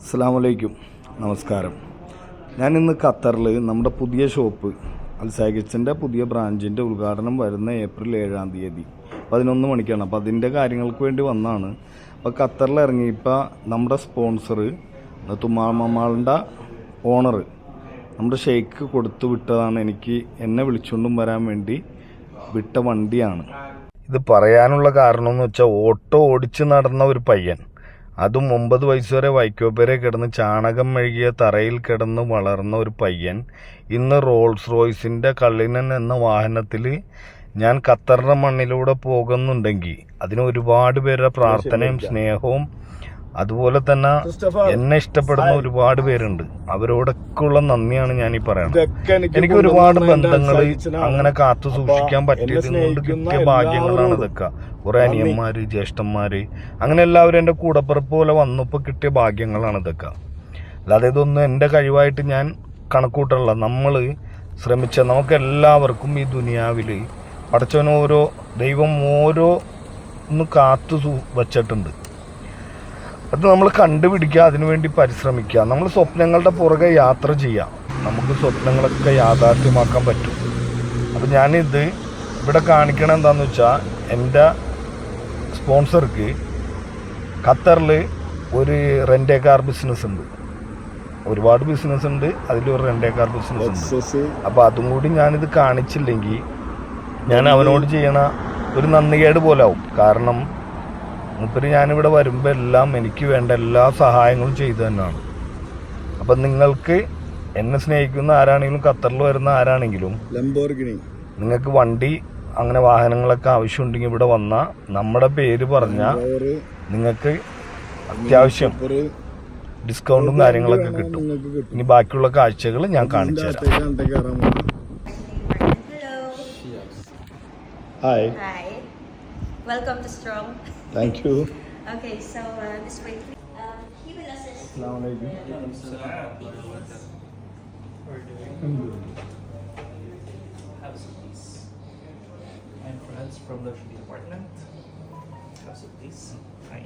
അസ്സാമലൈക്കും നമസ്കാരം. ഞാൻ ഇന്ന് ഖത്തറിൽ നമ്മുടെ പുതിയ ഷോപ്പ് അൽസാഗിച്ചിന്റെ പുതിയ ബ്രാഞ്ചിന്റെ ഉദ്ഘാടനം വരുന്ന ഏപ്രിൽ ഏഴാം തീയതി പതിനൊന്ന് മണിക്കാണ്. അപ്പോൾ അതിന്റെ കാര്യങ്ങൾക്ക് വേണ്ടി വന്നാണ്. അപ്പോൾ ഖത്തറിൽ ഇറങ്ങിയപ്പോൾ നമ്മുടെ സ്പോൺസർ തുമ്മാമാളിന്റെ ഓണർ നമ്മുടെ ഷെയ്ക്ക് കൊടുത്തു വിട്ടതാണ് എനിക്ക് എന്നെ വിളിച്ചുകൊണ്ടും വരാൻ വേണ്ടി വിട്ട വണ്ടിയാണ്. ഇത് പറയാനുള്ള കാരണം എന്ന് വെച്ചാൽ ഓട്ടോ ഓടിച്ച് നടന്ന ഒരു പയ്യൻ. അതും ഒമ്പത് വയസ്സ് വരെ വൈക്കോപ്പേരെ കിടന്ന് ചാണകം മെഴുകിയ തറയിൽ കിടന്ന് വളർന്ന ഒരു പയ്യൻ ഇന്ന് റോൾസ് റോയ്സിന്റെ കള്ളിനൻ എന്ന വാഹനത്തിൽ ഞാൻ ഖത്തറിന്റെ മണ്ണിലൂടെ പോകുന്നുണ്ടെങ്കിൽ അതിന് ഒരുപാട് പേരുടെ പ്രാർത്ഥനയും സ്നേഹവും അതുപോലെ തന്നെ എന്നെ ഇഷ്ടപ്പെടുന്ന ഒരുപാട് പേരുണ്ട്. അവരോടൊക്കെ ഉള്ള നന്ദിയാണ് ഞാൻ ഈ പറയുന്നത് എനിക്ക് ഒരുപാട് ബന്ധങ്ങൾ അങ്ങനെ കാത്തു സൂക്ഷിക്കാൻ പറ്റിയത് കൊണ്ട് കിട്ടിയ ഭാഗ്യങ്ങളാണ് ഇതൊക്കെ. കുറെ അനിയന്മാര് ജ്യേഷ്ഠന്മാര് അങ്ങനെ എല്ലാവരും എന്റെ കൂടപ്പിറപ്പ് പോലെ വന്നപ്പോൾ കിട്ടിയ ഭാഗ്യങ്ങളാണ് ഇതൊക്കെ. അല്ലാതെ ഇതൊന്നും എന്റെ കഴിവായിട്ട് ഞാൻ കണക്കൂട്ടല്ല നമ്മൾ ശ്രമിച്ച നമുക്ക് എല്ലാവർക്കും ഈ ദുനിയാവിൽ പടച്ചവൻ ഓരോ ദൈവം ഓരോ ഒന്ന് കാത്തു വച്ചിട്ടുണ്ട്. അത് നമ്മൾ കണ്ടുപിടിക്കുക അതിനുവേണ്ടി പരിശ്രമിക്കുക. നമ്മൾ സ്വപ്നങ്ങളുടെ പുറകെ യാത്ര ചെയ്യാം നമുക്ക് സ്വപ്നങ്ങളൊക്കെ യാഥാർത്ഥ്യമാക്കാൻ പറ്റും. അപ്പം ഞാനിത് ഇവിടെ കാണിക്കണം എന്താണെന്ന് വെച്ചാൽ എന്റെ സ്പോൺസർക്ക് ഖത്തറിൽ ഒരു റെന്റേ കാർ ബിസിനസ് ഉണ്ട്. ഒരുപാട് ബിസിനസ് ഉണ്ട് അതിലൊരു റെന്റേ കാർ ബിസിനസ് ഉണ്ട്. അപ്പോൾ അതും കൂടി ഞാനിത് കാണിച്ചില്ലെങ്കിൽ ഞാൻ അവനോട് ചെയ്യണ ഒരു നന്ദികേട് പോലാവും കാരണം മൂപ്പര് ഞാനിവിടെ വരുമ്പോൾ എല്ലാം എനിക്ക് വേണ്ട എല്ലാ സഹായങ്ങളും ചെയ്തു തന്നെയാണ് അപ്പം നിങ്ങൾക്ക് എന്നെ സ്നേഹിക്കുന്ന ആരാണെങ്കിലും ഖത്തറിൽ വരുന്ന ആരാണെങ്കിലും ലംബോർഗിനി. നിങ്ങൾക്ക് വണ്ടി അങ്ങനെ വാഹനങ്ങളൊക്കെ ആവശ്യമുണ്ടെങ്കിൽ ഇവിടെ വന്നാൽ നമ്മുടെ പേര് പറഞ്ഞാൽ നിങ്ങൾക്ക് അത്യാവശ്യം ഡിസ്കൗണ്ടും കാര്യങ്ങളൊക്കെ കിട്ടും. ഇനി ബാക്കിയുള്ള കാഴ്ചകൾ ഞാൻ കാണിച്ചു തരാം. Hi Hi. Welcome to Strong. Thank you. okay, so uh, this way, um, he will assist. Have some peace. I'm friends from Luxury Department. Have some please. Hi.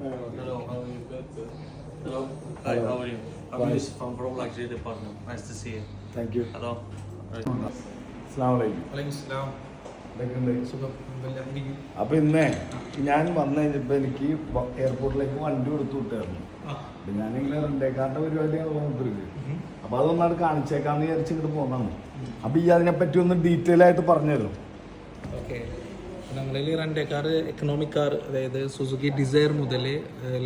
Hello, how are you? Good. Hello. Hi, how are you? I'm Fine. Yusuf from Luxury Department. Nice to see you. Thank you. Hello. Alaikum Alaikum salam. അപ്പൊ ഇന്നേ ഞാൻ വന്നു കഴിഞ്ഞപ്പോ എനിക്ക് എയർപോർട്ടിലേക്ക് വണ്ടി കൊടുത്തു വിട്ടായിരുന്നു. അപ്പൊ ഞാനിങ്ങനെ റെണ്ടേക്കാരുടെ പരിപാടിയാണ് നോക്കിയത് അപ്പൊ അതൊന്നാണ് കാണിച്ചേക്കാന്ന് വിചാരിച്ച് ഇങ്ങോട്ട് പോന്നാണ് അപ്പൊ ഈ അതിനെപ്പറ്റി ഒന്ന് ഡീറ്റെയിൽ ആയിട്ട് പറഞ്ഞുതരും. ഓക്കെ. നമ്മളിൽ റെന്റ് കാർ എക്കണോമിക് കാർ അതായത് സുസുക്കി ഡിസയർ മുതൽ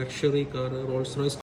ലക്ഷറി കാർ റോൾസ് റോയ്സ്